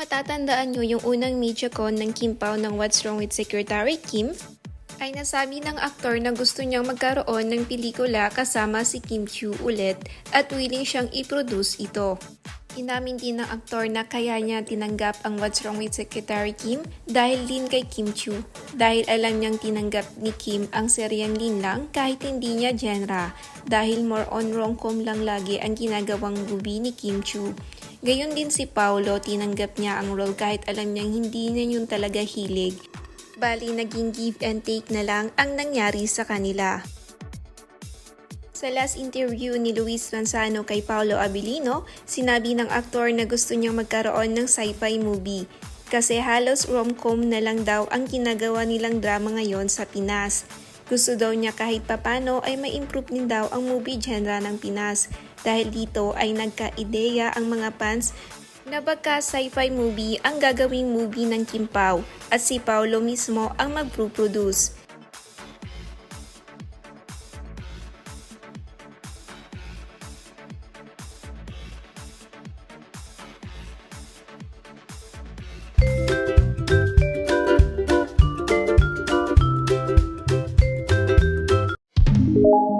natatandaan nyo yung unang MediaCon ng Kim Pao ng What's Wrong with Secretary Kim, ay nasabi ng aktor na gusto niyang magkaroon ng pelikula kasama si Kim Chiu ulit at willing siyang i-produce ito. Inamin din ng aktor na kaya niya tinanggap ang What's Wrong with Secretary Kim dahil din kay Kim Chiu. Dahil alam niyang tinanggap ni Kim ang seryeng Lin lang kahit hindi niya genre dahil more on rom-com lang lagi ang ginagawang movie ni Kim Chiu. Gayon din si Paolo, tinanggap niya ang role kahit alam niyang hindi niya yun talaga hilig. Bali, naging give and take na lang ang nangyari sa kanila. Sa last interview ni Luis Manzano kay Paolo Abilino, sinabi ng aktor na gusto niyang magkaroon ng sci-fi movie kasi halos rom-com na lang daw ang ginagawa nilang drama ngayon sa Pinas. Gusto daw niya kahit papano ay ma-improve din daw ang movie genre ng Pinas dahil dito ay nagka-ideya ang mga fans na baka sci-fi movie ang gagawing movie ng Kim Pao at si Paolo mismo ang mag-produce. Música